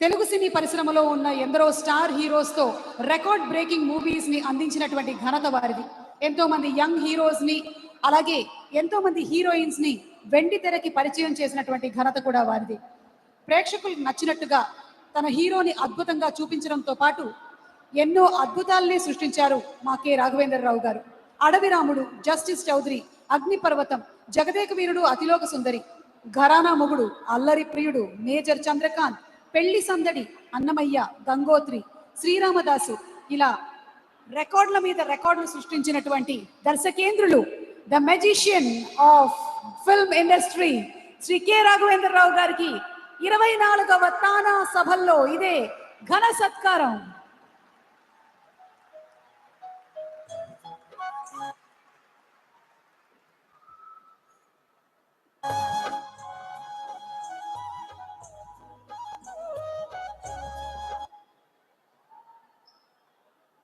తెలుగు సినీ పరిశ్రమలో ఉన్న ఎందరో స్టార్ హీరోస్తో రికార్డ్ బ్రేకింగ్ మూవీస్ని అందించినటువంటి ఘనత వారిది. ఎంతో మంది యంగ్ హీరోస్ని అలాగే ఎంతో మంది హీరోయిన్స్ని వెండి తెరకి పరిచయం చేసినటువంటి ఘనత కూడా వారిది. ప్రేక్షకులకు నచ్చినట్టుగా తన హీరోని అద్భుతంగా చూపించడంతో పాటు ఎన్నో అద్భుతాల్ని సృష్టించారు మా కె. రాఘవేంద్రరావు గారు. అడవి రాముడు జస్టిస్ చౌదరి అగ్నిపర్వతం జగదేక వీరుడు అతిలోక సుందరి ఘరానా మొగుడు అల్లరి ప్రియుడు మేజర్ చంద్రకాంత్ పెళ్ళి సందడి అన్నమయ్య గంగోత్రి శ్రీరామదాసు ఇలా రికార్డుల మీద రికార్డులు సృష్టించినటువంటి దర్శకేంద్రులు the magician of film industry Shri K. Raghavendra Rao గారికి ఇరవై నాలుగవ తానా సభల్లో ఇదే ఘన సత్కారం.